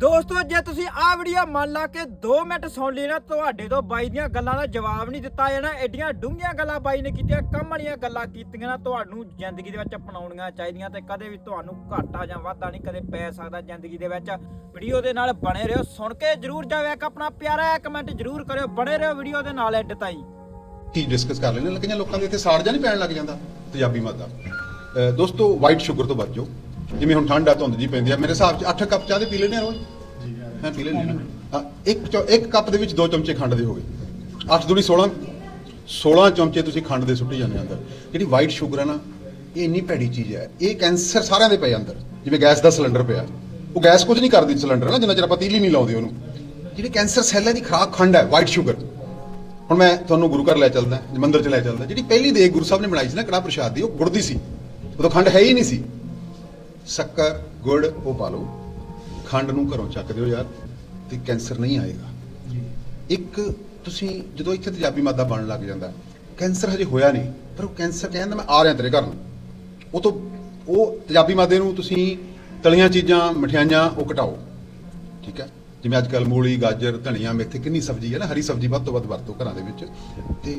ਦੋਸਤੋ, ਜੇ ਤੁਸੀਂ ਆਹ ਵੀਡੀਓ ਮੰਨ ਲਾ ਕੇ 2 ਮਿੰਟ ਸੁਣ ਲਈ ਨਾ, ਤੁਹਾਡੇ ਤੋਂ ਬਾਈ ਦੀਆਂ ਗੱਲਾਂ ਦਾ ਜਵਾਬ ਨਹੀਂ ਦਿੱਤਾ ਜਾਣਾ। ਐਡੀਆਂ ਡੂੰਘੀਆਂ ਗੱਲਾਂ ਬਾਈ ਨੇ ਕੀਤੀਆਂ, ਕੰਮ ਵਾਲੀਆਂ ਗੱਲਾਂ ਕੀਤੀਆਂ ਨਾ, ਤੁਹਾਨੂੰ ਜ਼ਿੰਦਗੀ ਦੇ ਵਿੱਚ ਅਪਣਾਉਣੀਆਂ ਚਾਹੀਦੀਆਂ ਤੇ ਕਦੇ ਵੀ ਤੁਹਾਨੂੰ ਘਾਟਾ ਜਾਂ ਵਾਧਾ ਨਹੀਂ ਕਦੇ ਪੈ ਸਕਦਾ ਜ਼ਿੰਦਗੀ ਦੇ ਵਿੱਚ। ਵੀਡੀਓ ਦੇ ਨਾਲ ਬਣੇ ਰਹੋ, ਸੁਣ ਕੇ ਜਰੂਰ ਜਾਵੇ ਇੱਕ ਆਪਣਾ ਪਿਆਰਾ ਕਮੈਂਟ ਜਰੂਰ ਕਰਿਓ, ਬਣੇ ਰਹੋ ਵੀਡੀਓ ਦੇ ਨਾਲ ਐਡ ਤਾਈਂ। ਕੀ ਡਿਸਕਸ ਕਰ ਲੈਣੇ ਲੱਗੀਆਂ ਲੋਕਾਂ ਦੇ ਇੱਥੇ ਸਾੜ ਜਾਂ ਨਹੀਂ ਪੈਣ ਲੱਗ ਜਾਂਦਾ ਤੇਜ਼ਾਬੀ ਮਾਦਾ ਦੋਸਤੋ ਵਾਈਟ ਸ਼ੂਗਰ ਤੋਂ ਬਚੋ ਜਿਵੇਂ ਹੁਣ ਠੰਡ ਆ ਧੁੰਦ ਜੀ ਪੈਂਦੀ ਆ। ਮੇਰੇ ਹਿਸਾਬ 'ਚ 8 ਕੱਪ ਚਾਹ ਦੇ ਪੀ ਲੈਣੇ ਆ ਰੋਜ਼? ਜੀ ਹਾਂ ਪੀ ਲੈਣੇ ਹਾਂ, ਇੱਕ ਚੌ- ਇੱਕ ਕੱਪ ਦੇ ਵਿੱਚ ਦੋ ਚਮਚੇ ਖੰਡ ਦੇ ਹੋਗੇ 8 ਦੂਣੀ 16 16 ਚਮਚੇ ਤੁਸੀਂ ਖੰਡ ਦੇ ਸੁੱਟੀ ਜਾਂਦੇ ਅੰਦਰ। ਜਿਹੜੀ ਵਾਈਟ ਸ਼ੂਗਰ ਆ ਨਾ ਇਹ ਇੰਨੀ ਭੈੜੀ ਚੀਜ਼ ਹੈ ਇਹ ਕੈਂਸਰ ਸਾਰਿਆਂ ਦੇ ਪਏ ਅੰਦਰ। ਜਿਵੇਂ ਗੈਸ ਦਾ ਸਿਲੰਡਰ ਪਿਆ। ਉਹ ਗੈਸ ਕੁਝ ਨਹੀਂ ਕਰਦੀ ਸਿਲੰਡਰ ਨਾ ਜਿੰਨਾ ਚਿਰ ਆਪਾਂ ਤੀਲੀ ਨਹੀਂ ਲਾਉਂਦੇ ਉਹਨੂੰ। ਜਿਹੜੀ ਕੈਂਸਰ ਸੈੱਲਾਂ ਦੀ ਖਰਾਕ ਖੰਡ ਹੈ ਵਾਈਟ ਸ਼ੂਗਰ ਹੁਣ ਮੈਂ ਤੁਹਾਨੂੰ ਗੁਰੂ ਘਰ ਲੈ ਚੱਲਦਾ ਮੰਦਿਰ ਚ ਲੈ ਚੱਲਦਾ। ਜਿਹੜੀ ਪਹਿਲੀ ਦੇਗ ਗੁਰੂ ਸਾਹਿਬ ਨੇ ਬਣਾਈ ਸੀ ਨਾ ਕੜਾ ਪ੍ਰਸ਼ਾਦ ਦੀ ਉਹ ਗੁੜ ਦੀ ਸੀ। ਉਦੋਂ ਖੰਡ ਹੈ ਹੀ ਨਹੀਂ ਸੀ। ਸ਼ੱਕਰ ਗੁੜ ਉਹ ਪਾ ਲਓ। ਖੰਡ ਨੂੰ ਘਰੋਂ ਚੱਕ ਦਿਓ ਯਾਰ ਤੇ ਕੈਂਸਰ ਨਹੀਂ ਆਏਗਾ। ਇੱਕ ਤੁਸੀਂ ਜਦੋਂ ਇੱਥੇ ਤੇਜ਼ਾਬੀ ਮਾਦਾ ਬਣਨ ਲੱਗ ਜਾਂਦਾ ਕੈਂਸਰ ਹਜੇ ਹੋਇਆ ਨਹੀਂ ਪਰ ਉਹ ਕੈਂਸਰ ਕਹਿੰਦਾ ਮੈਂ ਆ ਰਿਹਾ ਤੇਰੇ ਘਰ ਨੂੰ। ਉਹ ਤੋਂ ਉਹ ਤੇਜ਼ਾਬੀ ਮਾਦੇ ਨੂੰ ਤੁਸੀਂ ਤਲੀਆਂ ਚੀਜ਼ਾਂ ਮਠਿਆਈਆਂ ਉਹ ਘਟਾਓ ਠੀਕ ਹੈ? ਜਿਵੇਂ ਅੱਜ ਕੱਲ ਮੂਲੀ ਗਾਜਰ ਧਨੀਆ ਮੇਥੇ ਕਿੰਨੀ ਸਬਜ਼ੀ ਹੈ ਨਾ ਹਰੀ ਸਬਜ਼ੀ ਵੱਧ ਤੋਂ ਵੱਧ ਵਰਤੋ ਘਰਾਂ ਦੇ ਵਿੱਚ। ਤੇ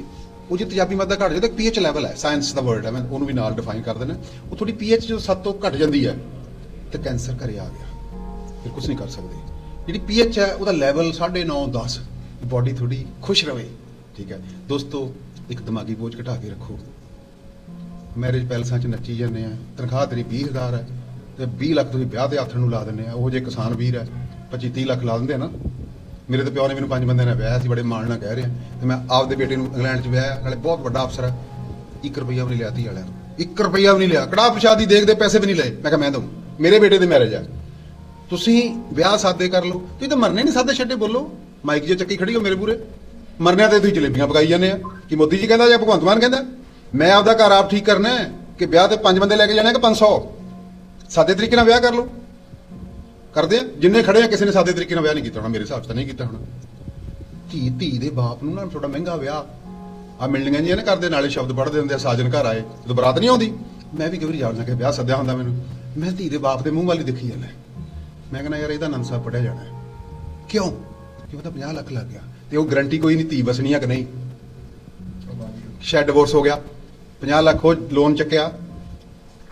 ਉਹ ਜੇ ਤੇਜ਼ਾਬੀ ਮਾਦਾ ਘਟ ਜਾਂਦਾ ਪੀਐਚ ਲੈਵਲ ਹੈ ਸਾਇੰਸ ਦਾ ਵਰਡ ਹੈ, ਮੈਂ ਉਹਨੂੰ ਵੀ ਨਾਲ ਡਿਫਾਈਨ ਕਰ ਦਿੰਦਾ। ਉਹ ਥੋੜੀ ਪੀਐਚ ਜੋ 7 ਤੋਂ ਘਟ ਜਾਂਦੀ ਹੈ, ਤੇ ਕੈਂਸਰ ਘਰੇ ਆ ਗਿਆ। ਫਿਰ ਕੁਝ ਨਹੀਂ ਕਰ ਸਕਦੇ। ਜਿਹੜੀ ਪੀਐਚ ਹੈ, ਉਹਦਾ ਲੈਵਲ 9.5 10 ਬਾਡੀ ਥੋੜੀ ਖੁਸ਼ ਰਵੇ, ਠੀਕ ਹੈ। ਦੋਸਤੋ, ਇੱਕ ਦਿਮਾਗੀ ਬੋਝ ਘਟਾ ਕੇ ਰੱਖੋ। ਮੈਰਿਜ ਪੈਲਸਾਂ 'ਚ ਨੱਚੀ ਜਾਂਦੇ ਆ, ਤਨਖਾਹ ਤੇਰੀ 20000 ਹੈ, ਤੇ 20 ਲੱਖ ਤੁਸੀਂ ਵਿਆਹ ਦੇ ਆਥਣ ਨੂੰ ਲਾ ਦਿੰਦੇ ਆ, ਉਹ ਜੇ ਕਿਸਾਨ ਵੀਰ ਹੈ 25 30 ਲੱਖ ਲਾ ਦਿੰਦੇ ਆ ਨਾ। ਮੇਰੇ ਤੇ ਪਿਓ ਨੇ ਮੈਨੂੰ ਪੰਜ ਬੰਦੇ ਨਾਲ ਵਿਆਹਿਆ ਸੀ, ਬੜੇ ਮਾਣ ਨਾਲ ਕਹਿ ਰਿਹਾ। ਤੇ ਮੈਂ ਆਪਦੇ ਬੇਟੇ ਨੂੰ ਇੰਗਲੈਂਡ 'ਚ ਵਿਆਹਿਆ, ਨਾਲੇ ਬਹੁਤ ਵੱਡਾ ਅਫਸਰ ਹੈ 1 ਰੁਪਈਆ ਵੀ ਨਹੀਂ ਲਿਆ ਤੀ ਵਾਲਿਆਂ ਨੂੰ 1 ਰੁਪਈਆ ਵੀ ਨਹੀਂ ਲਿਆ। ਕੜਾ ਪ੍ਰਸ਼ਾਦੀ ਦੇਖਦੇ ਪੈਸੇ ਵੀ ਨਹੀਂ ਲਏ। ਮੈਂ ਕਿਹਾ, ਮੈਂ ਦਊਂ। ਮੇਰੇ ਬੇਟੇ ਦੇ ਮੈਰਿਜ ਹੈ ਤੁਸੀਂ ਵਿਆਹ ਸਾਦੇ ਕਰ ਲਓ। ਤੁਸੀਂ ਤਾਂ ਮਰਨੇ ਨਹੀਂ ਸਾਦੇ ਛੱਡੇ, ਬੋਲੋ। ਮਾਈਕ ਜੇ ਚੱਕੀ ਖੜੀ ਹੋ ਮੇਰੇ ਪੂਰੇ। ਮਰਨਿਆਂ ਤੇ ਤੁਸੀਂ ਜਲੇਬੀਆਂ ਪਕਾਈ ਜਾਂਦੇ ਆ। ਕਿ ਮੋਦੀ ਜੀ ਕਹਿੰਦਾ ਜਾਂ ਭਗਵੰਤ ਮਾਨ ਕਹਿੰਦਾ? ਮੈਂ ਆਪਦਾ ਘਰ ਆਪ ਠੀਕ ਕਰਨਾ ਹੈ ਕਿ ਵਿਆਹ ਤੇ ਪੰਜ ਬੰਦੇ ਲੈ ਕੇ ਜਾਣੇ ਕਿ 500 ਸਾਦੇ ਤਰੀਕੇ ਨਾਲ ਵਿਆਹ ਕਰ ਲਓ। ਕਰਦੇ ਆ। ਜਿੰਨੇ ਖੜੇ ਆ, ਕਿਸੇ ਨੇ ਸਾਦੇ ਤਰੀਕੇ ਨਾਲ ਵਿਆਹ ਨਹੀਂ ਕੀਤਾ ਹੋਣਾ। ਮੇਰੇ ਹਿਸਾਬ 'ਚ ਤਾਂ ਨਹੀਂ ਕੀਤਾ ਹੋਣਾ। ਧੀ ਧੀ ਦੇ ਬਾਪ ਨੂੰ ਨਾ ਥੋੜਾ ਮਹਿੰਗਾ ਵਿਆਹ। ਆ ਮਿਲਣੀਆਂ ਜੀਆਂ ਨੇ ਕਰਦੇ ਨਾਲੇ ਸ਼ਬਦ ਪੜ੍ਹਦੇ ਹੁੰਦੇ ਆ, ਸਾਜਨ ਘਰ ਆਏ। ਜਦੋਂ ਬਰਾਤ ਨਹੀਂ ਆਉਂਦੀ, ਮੈਂ ਵੀ ਕਈ ਵਾਰੀ ਜਾਣ ਕੇ ਵਿਆਹ ਸੱਦਿਆ ਹੁੰਦਾ ਮੈਨੂੰ। ਮੈਂ ਧੀ ਦੇ ਬਾਪ ਦੇ ਮੂੰਹ ਵਾਲੀ ਦੇਖੀ ਜਾਂਦਾ ਮੈਂ ਕਹਿੰਦਾ, ਯਾਰ, ਇਹਦਾ ਆਨੰਦ ਸਾਹਿਬ ਪੜਿਆ ਜਾਣਾ ਕਿਉਂ? ਕਿਉਂ? ਤਾਂ 50 ਲੱਖ ਲੱਗ ਗਿਆ। ਤੇ ਉਹ ਗਰੰਟੀ ਕੋਈ ਨਹੀਂ, ਧੀ ਵਸਣੀ ਆ ਕਿ ਨਹੀਂ? ਸ਼ਾਇਦ ਡਿਵੋਰਸ ਹੋ ਗਿਆ। 50 ਲੱਖ ਉਹ ਲੋਨ ਚੱਕਿਆ।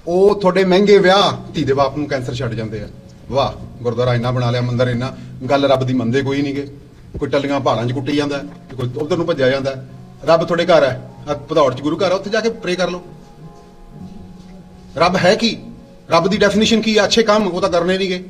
ਉਹ ਤੁਹਾਡੇ ਮਹਿੰਗੇ ਵਿਆਹ ਧੀ ਦੇ ਬਾਪ ਨੂੰ ਕੈਂਸਰ ਛੱਡ ਜਾਂਦੇ ਆ। ਵਾਹ, ਗੁਰਦੁਆਰਾ ਇੰਨਾ ਬਣਾ ਲਿਆ, ਮੰਦਿਰ ਇੰਨਾ। ਗੱਲ ਰੱਬ ਦੀ ਮੰਨਦੇ ਕੋਈ ਨਹੀਂਗੇ ਕੋਈ ਟੱਲੀਆਂ ਪਹਾੜਾਂ 'ਚ ਕੁੱਟੀ ਜਾਂਦਾ ਕੋਈ ਉਧਰ ਨੂੰ ਭੱਜਿਆ ਜਾਂਦਾ ਰੱਬ ਤੁਹਾਡੇ ਘਰ ਹੈ। ਭਦੌੜ 'ਚ ਗੁਰੂ ਘਰ ਹੈ ਉੱਥੇ ਜਾ ਕੇ ਪ੍ਰੇ ਕਰ ਲਓ। ਰੱਬ ਹੈ ਕੀ? ਰੱਬ ਦੀ ਡੈਫੀਨੇਸ਼ਨ ਕੀ ਹੈ ਅੱਛੇ ਕੰਮ ਉਹ ਤਾਂ ਕਰਨੇ ਨਹੀਂਗੇ